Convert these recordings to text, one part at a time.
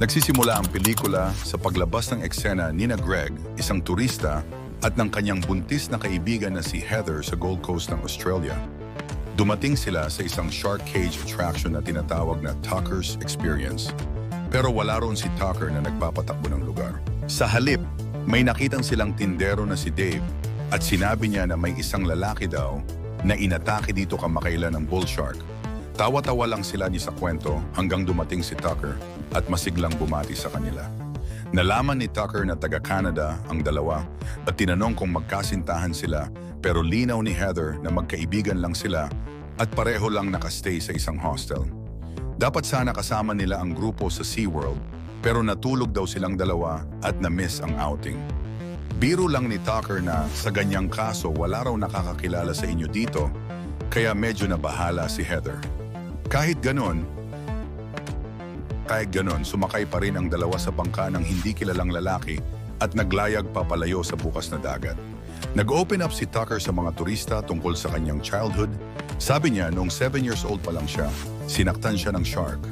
Nagsisimula ang pelikula sa paglabas ng eksena ni na Greg, isang turista, at ng kanyang buntis na kaibigan na si Heather sa Gold Coast ng Australia. Dumating sila sa isang shark cage attraction na tinatawag na Tucker's Experience. Pero wala roon si Tucker na nagpapatakbo ng lugar. Sa halip, may nakitang silang tindero na si Dave at sinabi niya na may isang lalaki daw na inatake dito kamakailan ng bull shark. Tawa-tawa lang sila ni sa kwento hanggang dumating si Tucker at masiglang bumati sa kanila. Nalaman ni Tucker na taga-Canada ang dalawa at tinanong kung magkasintahan sila pero linaw ni Heather na magkaibigan lang sila at pareho lang nakastay sa isang hostel. Dapat sana kasama nila ang grupo sa SeaWorld pero natulog daw silang dalawa at na-miss ang outing. Biro lang ni Tucker na sa ganyang kaso wala raw nakakakilala sa inyo dito kaya medyo nabahala si Heather. Kahit ganon, kahit ganon, sumakay pa rin ang dalawa sa bangka ng hindi kilalang lalaki at naglayag papalayo sa bukas na dagat. Nag-open up si Tucker sa mga turista tungkol sa kanyang childhood. Sabi niya noong 7 years old pa lang siya, sinaktan siya ng shark.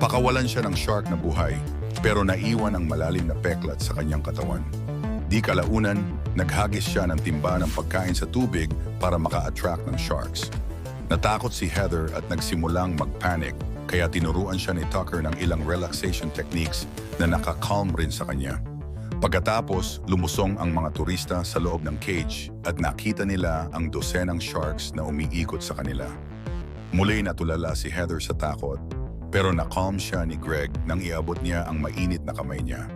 Pakawalan siya ng shark na buhay, pero naiwan ang malalim na peklat sa kanyang katawan. Di kalaunan, naghagis siya ng timba ng pagkain sa tubig para maka-attract ng sharks. Natakot si Heather at nagsimulang mag-panic kaya tinuruan siya ni Tucker ng ilang relaxation techniques na nakakalm rin sa kanya. Pagkatapos, lumusong ang mga turista sa loob ng cage at nakita nila ang dosenang sharks na umiikot sa kanila. Muli natulala si Heather sa takot pero nakalm siya ni Greg nang iabot niya ang mainit na kamay niya.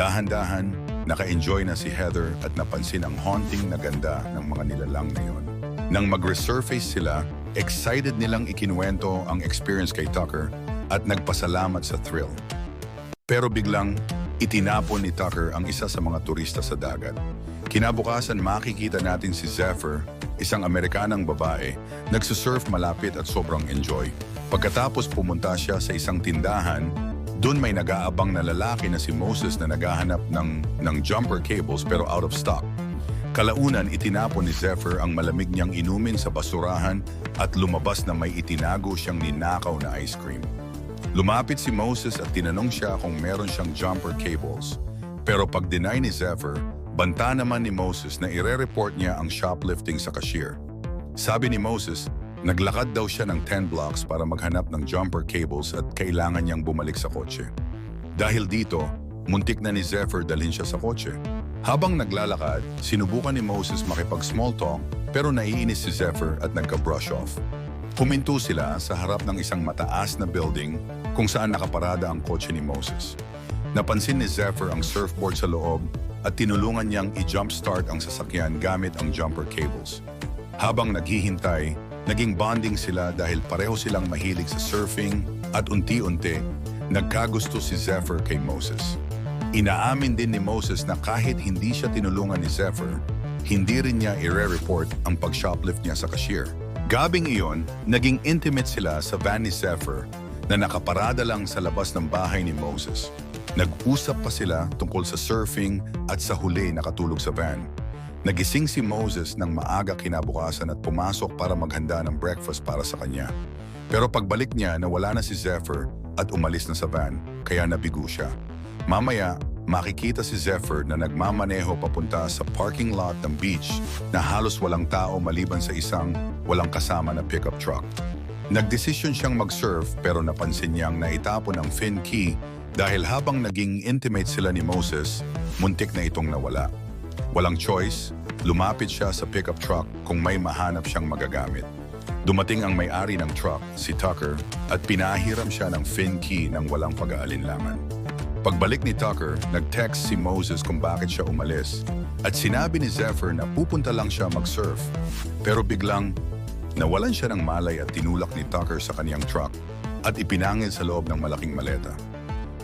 Dahan-dahan, naka-enjoy na si Heather at napansin ang haunting na ganda ng mga nilalang na yon. Nang mag-resurface sila, excited nilang ikinuwento ang experience kay Tucker at nagpasalamat sa thrill. Pero biglang, itinapon ni Tucker ang isa sa mga turista sa dagat. Kinabukasan makikita natin si Zephyr, isang Amerikanang babae, nagsusurf malapit at sobrang enjoy. Pagkatapos pumunta siya sa isang tindahan, doon may nag-aabang na lalaki na si Moses na naghahanap ng, ng jumper cables pero out of stock. Kalaunan itinapon ni Zephyr ang malamig niyang inumin sa basurahan at lumabas na may itinago siyang ninakaw na ice cream. Lumapit si Moses at tinanong siya kung meron siyang jumper cables. Pero pag deny ni Zephyr, banta naman ni Moses na ire-report niya ang shoplifting sa cashier. Sabi ni Moses, naglakad daw siya ng 10 blocks para maghanap ng jumper cables at kailangan niyang bumalik sa kotse. Dahil dito, muntik na ni Zephyr dalhin siya sa kotse. Habang naglalakad, sinubukan ni Moses makipag-small talk pero naiinis si Zephyr at nagka-brush off. Huminto sila sa harap ng isang mataas na building kung saan nakaparada ang kotse ni Moses. Napansin ni Zephyr ang surfboard sa loob at tinulungan niyang i-jumpstart ang sasakyan gamit ang jumper cables. Habang naghihintay, naging bonding sila dahil pareho silang mahilig sa surfing at unti-unti, nagkagusto si Zephyr kay Moses. Inaamin din ni Moses na kahit hindi siya tinulungan ni Zephyr, hindi rin niya ire-report ang pag-shoplift niya sa cashier. Gabing iyon, naging intimate sila sa van ni Zephyr na nakaparada lang sa labas ng bahay ni Moses. Nag-usap pa sila tungkol sa surfing at sa huli nakatulog sa van. Nagising si Moses ng maaga kinabukasan at pumasok para maghanda ng breakfast para sa kanya. Pero pagbalik niya nawala na si Zephyr at umalis na sa van, kaya nabigo siya. Mamaya, makikita si Zephyr na nagmamaneho papunta sa parking lot ng beach na halos walang tao maliban sa isang walang kasama na pickup truck. Nagdesisyon siyang mag-surf pero napansin niyang naitapon ang fin key dahil habang naging intimate sila ni Moses, muntik na itong nawala. Walang choice, lumapit siya sa pickup truck kung may mahanap siyang magagamit. Dumating ang may-ari ng truck, si Tucker, at pinahiram siya ng fin key ng walang pag-aalinlangan. Pagbalik ni Tucker, nag-text si Moses kung bakit siya umalis at sinabi ni Zephyr na pupunta lang siya mag-surf. Pero biglang, nawalan siya ng malay at tinulak ni Tucker sa kaniyang truck at ipinangil sa loob ng malaking maleta.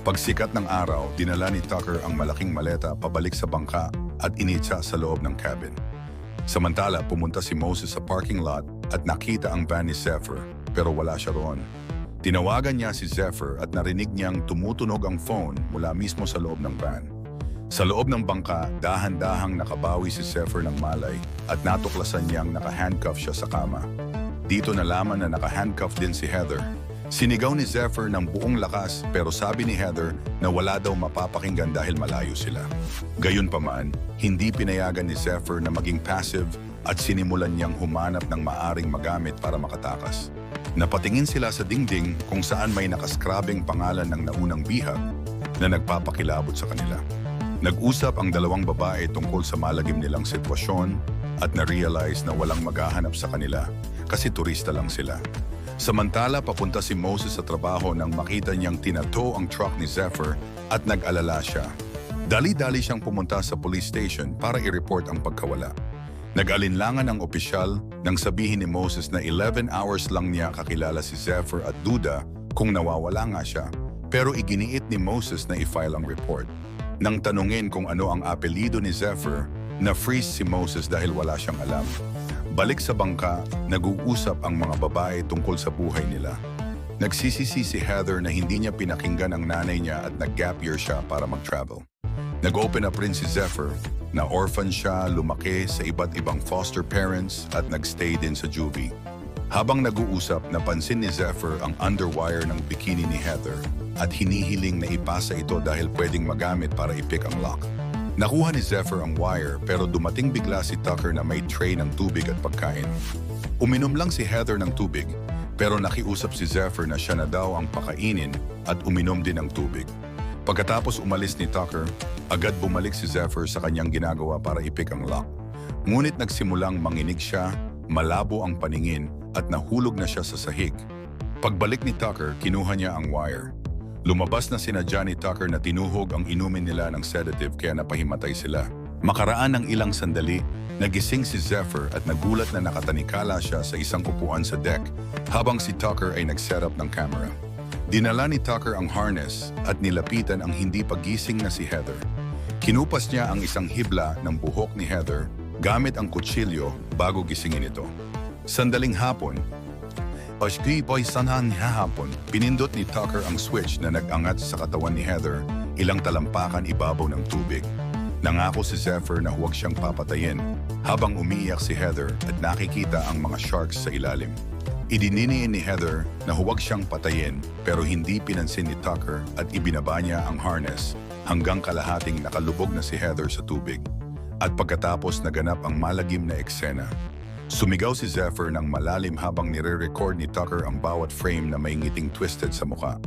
Pagsikat ng araw, dinala ni Tucker ang malaking maleta pabalik sa bangka at initsa sa loob ng cabin. Samantala, pumunta si Moses sa parking lot at nakita ang van ni Zephyr pero wala siya roon. Tinawagan niya si Zephyr at narinig niyang tumutunog ang phone mula mismo sa loob ng van. Sa loob ng bangka, dahan-dahang nakabawi si Zephyr ng malay at natuklasan niyang naka-handcuff siya sa kama. Dito nalaman na naka-handcuff din si Heather. Sinigaw ni Zephyr ng buong lakas pero sabi ni Heather na wala daw mapapakinggan dahil malayo sila. Gayunpaman, hindi pinayagan ni Zephyr na maging passive at sinimulan niyang humanap ng maaring magamit para makatakas. Napatingin sila sa dingding kung saan may nakaskrabing pangalan ng naunang bihag na nagpapakilabot sa kanila. Nag-usap ang dalawang babae tungkol sa malagim nilang sitwasyon at na-realize na walang maghahanap sa kanila kasi turista lang sila. Samantala, papunta si Moses sa trabaho nang makita niyang tinato ang truck ni Zephyr at nag-alala siya. Dali-dali siyang pumunta sa police station para i-report ang pagkawala. Nag-alinlangan ang opisyal nang sabihin ni Moses na 11 hours lang niya kakilala si Zephyr at Duda kung nawawala nga siya. Pero iginiit ni Moses na i-file ang report. Nang tanungin kung ano ang apelido ni Zephyr, na-freeze si Moses dahil wala siyang alam. Balik sa bangka, nag-uusap ang mga babae tungkol sa buhay nila. Nagsisisi si Heather na hindi niya pinakinggan ang nanay niya at nag-gap year siya para mag-travel. Nag-open up rin Zephyr na orphan siya, lumaki sa iba't ibang foster parents at nagstay din sa juvie. Habang nag-uusap, napansin ni Zephyr ang underwire ng bikini ni Heather at hinihiling na ipasa ito dahil pwedeng magamit para i-pick ang lock. Nakuha ni Zephyr ang wire pero dumating bigla si Tucker na may tray ng tubig at pagkain. Uminom lang si Heather ng tubig pero nakiusap si Zephyr na siya na daw ang pakainin at uminom din ng tubig. Pagkatapos umalis ni Tucker, agad bumalik si Zephyr sa kanyang ginagawa para ipik ang lock. Ngunit nagsimulang manginig siya, malabo ang paningin at nahulog na siya sa sahig. Pagbalik ni Tucker, kinuha niya ang wire. Lumabas na sina Johnny Tucker na tinuhog ang inumin nila ng sedative kaya napahimatay sila. Makaraan ng ilang sandali, nagising si Zephyr at nagulat na nakatanikala siya sa isang upuan sa deck habang si Tucker ay nag-set up ng camera. Dinala ni Tucker ang harness at nilapitan ang hindi pagising na si Heather. Kinupas niya ang isang hibla ng buhok ni Heather gamit ang kutsilyo bago gisingin ito. Sandaling hapon, Oshki Boy Sanhan hahapon, pinindot ni Tucker ang switch na nag-angat sa katawan ni Heather ilang talampakan ibabaw ng tubig. Nangako si Zephyr na huwag siyang papatayin habang umiiyak si Heather at nakikita ang mga sharks sa ilalim. Idininiin ni Heather na huwag siyang patayin pero hindi pinansin ni Tucker at ibinaba niya ang harness hanggang kalahating nakalubog na si Heather sa tubig. At pagkatapos naganap ang malagim na eksena, Sumigaw si Zephyr ng malalim habang nire-record ni Tucker ang bawat frame na may ngiting twisted sa muka.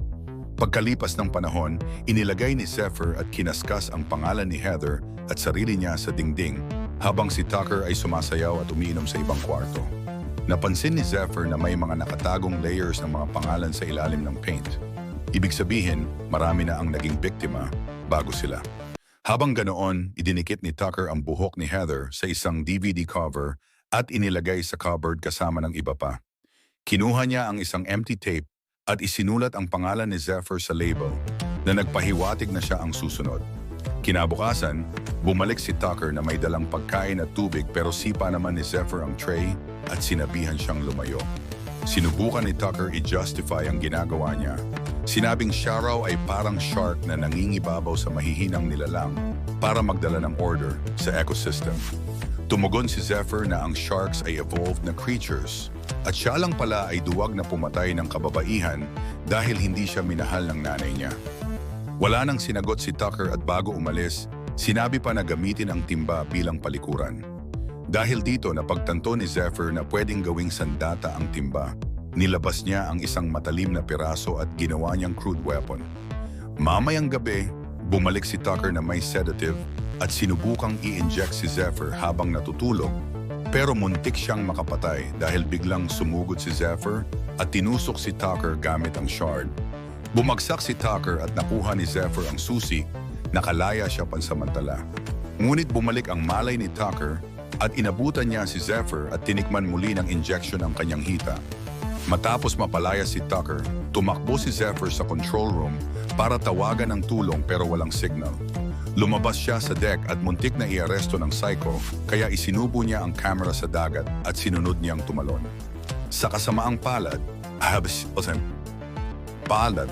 Pagkalipas ng panahon, inilagay ni Zephyr at kinaskas ang pangalan ni Heather at sarili niya sa dingding habang si Tucker ay sumasayaw at umiinom sa ibang kwarto. Napansin ni Zephyr na may mga nakatagong layers ng mga pangalan sa ilalim ng paint. Ibig sabihin, marami na ang naging biktima bago sila. Habang ganoon, idinikit ni Tucker ang buhok ni Heather sa isang DVD cover at inilagay sa cupboard kasama ng iba pa. Kinuha niya ang isang empty tape at isinulat ang pangalan ni Zephyr sa label na nagpahiwatig na siya ang susunod. Kinabukasan, bumalik si Tucker na may dalang pagkain at tubig pero sipa naman ni Zephyr ang tray at sinabihan siyang lumayo. Sinubukan ni Tucker i-justify ang ginagawa niya. Sinabing siya raw ay parang shark na nangingibabaw sa mahihinang nilalang para magdala ng order sa ecosystem. Tumugon si Zephyr na ang sharks ay evolved na creatures at siya lang pala ay duwag na pumatay ng kababaihan dahil hindi siya minahal ng nanay niya. Wala nang sinagot si Tucker at bago umalis, sinabi pa na gamitin ang timba bilang palikuran. Dahil dito napagtanto ni Zephyr na pwedeng gawing sandata ang timba, nilabas niya ang isang matalim na piraso at ginawa niyang crude weapon. Mamayang gabi, bumalik si Tucker na may sedative at sinubukang i-inject si Zephyr habang natutulog pero muntik siyang makapatay dahil biglang sumugod si Zephyr at tinusok si Tucker gamit ang shard. Bumagsak si Tucker at nakuha ni Zephyr ang susi, nakalaya siya pansamantala. Ngunit bumalik ang malay ni Tucker at inabutan niya si Zephyr at tinikman muli ng injection ang kanyang hita. Matapos mapalaya si Tucker, tumakbo si Zephyr sa control room para tawagan ng tulong pero walang signal. Lumabas siya sa deck at muntik na iaresto ng psycho kaya isinubo niya ang camera sa dagat at sinunod niyang tumalon. Sa kasamaang palad, ahabs, palad,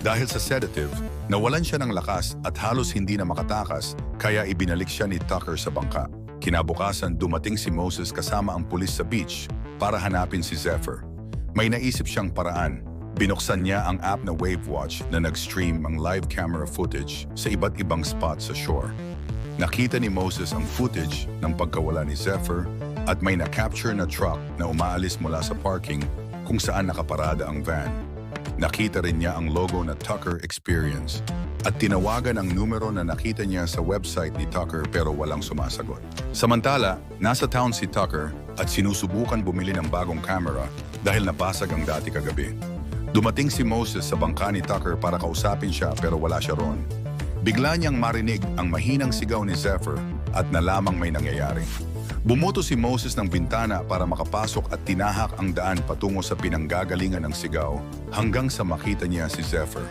dahil sa sedative, nawalan siya ng lakas at halos hindi na makatakas kaya ibinalik siya ni Tucker sa bangka. Kinabukasan dumating si Moses kasama ang pulis sa beach para hanapin si Zephyr. May naisip siyang paraan, Binuksan niya ang app na WaveWatch na nag-stream ang live camera footage sa iba't ibang spot sa shore. Nakita ni Moses ang footage ng pagkawala ni Zephyr at may na-capture na truck na umaalis mula sa parking kung saan nakaparada ang van. Nakita rin niya ang logo na Tucker Experience at tinawagan ang numero na nakita niya sa website ni Tucker pero walang sumasagot. Samantala, nasa town si Tucker at sinusubukan bumili ng bagong camera dahil napasag ang dati kagabi. Dumating si Moses sa bangka ni Tucker para kausapin siya pero wala siya ron. Bigla niyang marinig ang mahinang sigaw ni Zephyr at nalamang may nangyayari. Bumuto si Moses ng bintana para makapasok at tinahak ang daan patungo sa pinanggagalingan ng sigaw hanggang sa makita niya si Zephyr.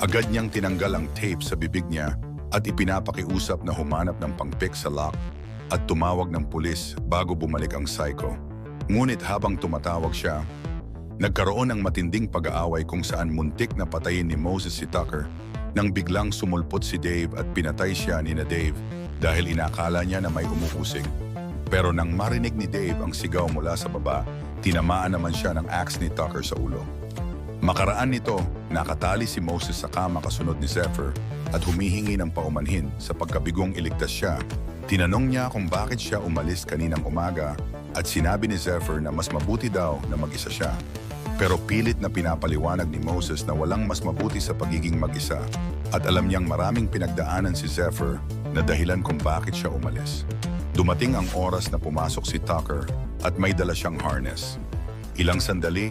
Agad niyang tinanggal ang tape sa bibig niya at ipinapakiusap na humanap ng pangpik sa lock at tumawag ng pulis bago bumalik ang psycho. Ngunit habang tumatawag siya, nagkaroon ng matinding pag-aaway kung saan muntik na patayin ni Moses si Tucker nang biglang sumulpot si Dave at pinatay siya ni na Dave dahil inakala niya na may umuusig. Pero nang marinig ni Dave ang sigaw mula sa baba, tinamaan naman siya ng axe ni Tucker sa ulo. Makaraan nito, nakatali si Moses sa kama kasunod ni Zephyr at humihingi ng paumanhin sa pagkabigong iligtas siya. Tinanong niya kung bakit siya umalis kaninang umaga at sinabi ni Zephyr na mas mabuti daw na mag-isa siya. Pero pilit na pinapaliwanag ni Moses na walang mas mabuti sa pagiging mag-isa at alam niyang maraming pinagdaanan si Zephyr na dahilan kung bakit siya umalis. Dumating ang oras na pumasok si Tucker at may dala siyang harness. Ilang sandali,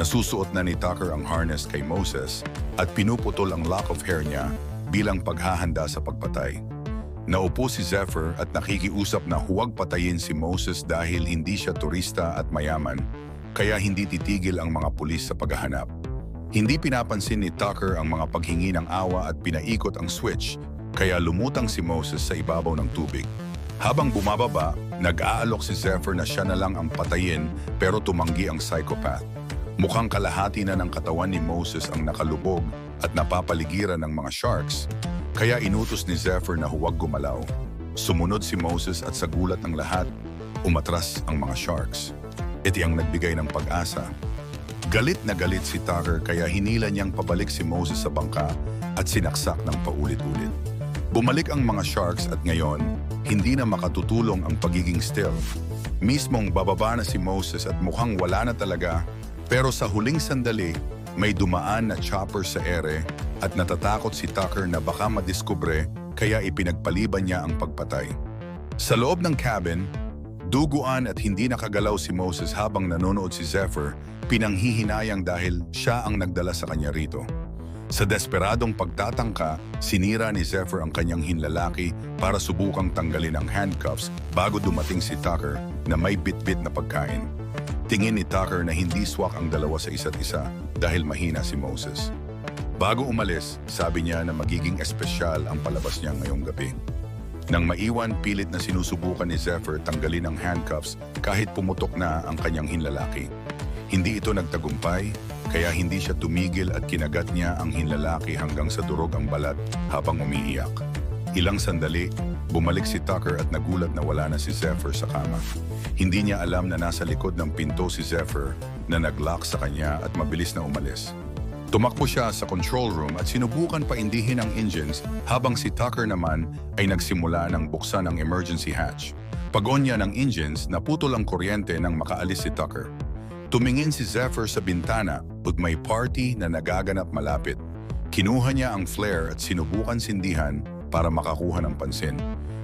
nasusuot na ni Tucker ang harness kay Moses at pinuputol ang lock of hair niya bilang paghahanda sa pagpatay. Naupo si Zephyr at nakikiusap na huwag patayin si Moses dahil hindi siya turista at mayaman, kaya hindi titigil ang mga pulis sa paghahanap. Hindi pinapansin ni Tucker ang mga paghingi ng awa at pinaikot ang switch, kaya lumutang si Moses sa ibabaw ng tubig. Habang bumababa, nag-aalok si Zephyr na siya na lang ang patayin pero tumanggi ang psychopath. Mukhang kalahati na ng katawan ni Moses ang nakalubog at napapaligiran ng mga sharks, kaya inutos ni Zephyr na huwag gumalaw. Sumunod si Moses at sa gulat ng lahat, umatras ang mga sharks. Iti ang nagbigay ng pag-asa. Galit na galit si Tucker kaya hinila niyang pabalik si Moses sa bangka at sinaksak ng paulit-ulit. Bumalik ang mga sharks at ngayon, hindi na makatutulong ang pagiging still. Mismong bababa na si Moses at mukhang wala na talaga, pero sa huling sandali, may dumaan na chopper sa ere at natatakot si Tucker na baka madiskubre kaya ipinagpaliban niya ang pagpatay. Sa loob ng cabin, duguan at hindi nakagalaw si Moses habang nanonood si Zephyr, pinanghihinayang dahil siya ang nagdala sa kanya rito. Sa desperadong pagtatangka, sinira ni Zephyr ang kanyang hinlalaki para subukang tanggalin ang handcuffs bago dumating si Tucker na may bitbit na pagkain. Tingin ni Tucker na hindi swak ang dalawa sa isa't isa dahil mahina si Moses. Bago umalis, sabi niya na magiging espesyal ang palabas niya ngayong gabi. Nang maiwan, pilit na sinusubukan ni Zephyr tanggalin ang handcuffs kahit pumutok na ang kanyang hinlalaki. Hindi ito nagtagumpay, kaya hindi siya tumigil at kinagat niya ang hinlalaki hanggang sa durog ang balat habang umiiyak. Ilang sandali, bumalik si Tucker at nagulat na wala na si Zephyr sa kama. Hindi niya alam na nasa likod ng pinto si Zephyr na nag-lock sa kanya at mabilis na umalis. Tumakbo siya sa control room at sinubukan paindihin ang engines habang si Tucker naman ay nagsimula ng buksan ang emergency hatch. Pagon ng engines, naputol ang kuryente nang makaalis si Tucker. Tumingin si Zephyr sa bintana at may party na nagaganap malapit. Kinuha niya ang flare at sinubukan sindihan para makakuha ng pansin.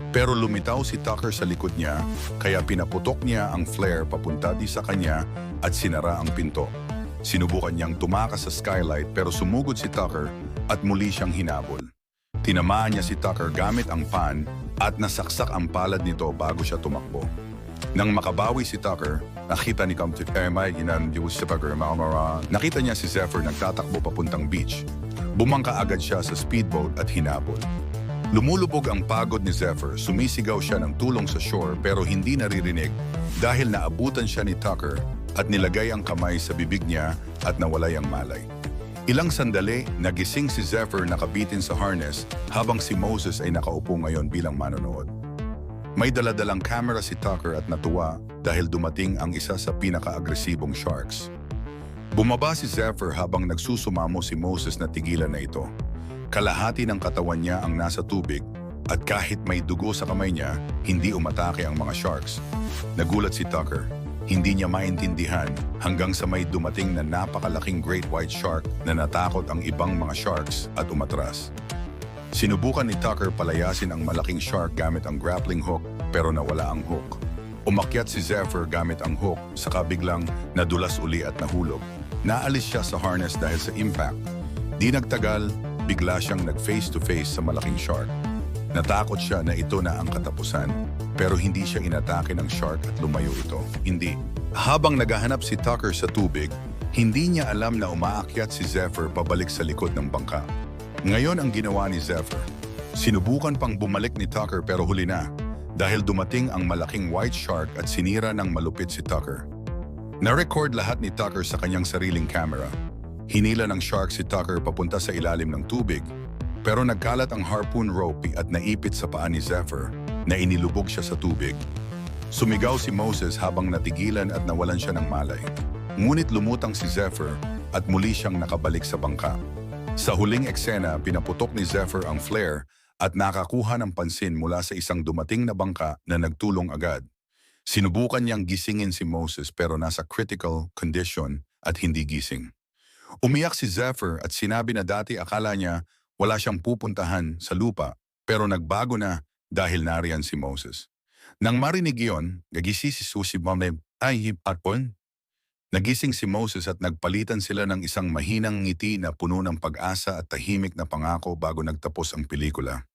Pero lumitaw si Tucker sa likod niya kaya pinaputok niya ang flare papunta di sa kanya at sinara ang pinto. Sinubukan niyang tumakas sa skylight pero sumugod si Tucker at muli siyang hinabol. Tinamaan niya si Tucker gamit ang pan at nasaksak ang palad nito bago siya tumakbo. Nang makabawi si Tucker, nakita ni Comte Emay inandiw si Tucker Malmara. Nakita niya si Zephyr nagtatakbo papuntang beach. Bumangka agad siya sa speedboat at hinabol. Lumulubog ang pagod ni Zephyr, sumisigaw siya ng tulong sa shore pero hindi naririnig dahil naabutan siya ni Tucker at nilagay ang kamay sa bibig niya at nawalay ang malay. Ilang sandali, nagising si Zephyr nakabitin sa harness habang si Moses ay nakaupo ngayon bilang manonood. May daladalang camera si Tucker at natuwa dahil dumating ang isa sa pinaka-agresibong sharks. Bumaba si Zephyr habang nagsusumamo si Moses na tigilan na ito. Kalahati ng katawan niya ang nasa tubig at kahit may dugo sa kamay niya, hindi umatake ang mga sharks. Nagulat si Tucker. Hindi niya maintindihan hanggang sa may dumating na napakalaking great white shark na natakot ang ibang mga sharks at umatras. Sinubukan ni Tucker palayasin ang malaking shark gamit ang grappling hook pero nawala ang hook. Umakyat si Zephyr gamit ang hook saka biglang nadulas uli at nahulog. Naalis siya sa harness dahil sa impact. Di nagtagal, bigla siyang nag-face to face sa malaking shark. Natakot siya na ito na ang katapusan pero hindi siya inatake ng shark at lumayo ito. Hindi. Habang naghahanap si Tucker sa tubig, hindi niya alam na umaakyat si Zephyr pabalik sa likod ng bangka. Ngayon ang ginawa ni Zephyr. Sinubukan pang bumalik ni Tucker pero huli na dahil dumating ang malaking white shark at sinira ng malupit si Tucker. Na-record lahat ni Tucker sa kanyang sariling camera. Hinila ng shark si Tucker papunta sa ilalim ng tubig pero nagkalat ang harpoon rope at naipit sa paa ni Zephyr na inilubog siya sa tubig. Sumigaw si Moses habang natigilan at nawalan siya ng malay. Ngunit lumutang si Zephyr at muli siyang nakabalik sa bangka. Sa huling eksena, pinaputok ni Zephyr ang flare at nakakuha ng pansin mula sa isang dumating na bangka na nagtulong agad. Sinubukan niyang gisingin si Moses pero nasa critical condition at hindi gising. Umiyak si Zephyr at sinabi na dati akala niya wala siyang pupuntahan sa lupa pero nagbago na dahil nariyan si Moses. Nang marinig iyon, gagisi si Susi Mame ay hipatpon. Nagising si Moses at nagpalitan sila ng isang mahinang ngiti na puno ng pag-asa at tahimik na pangako bago nagtapos ang pelikula.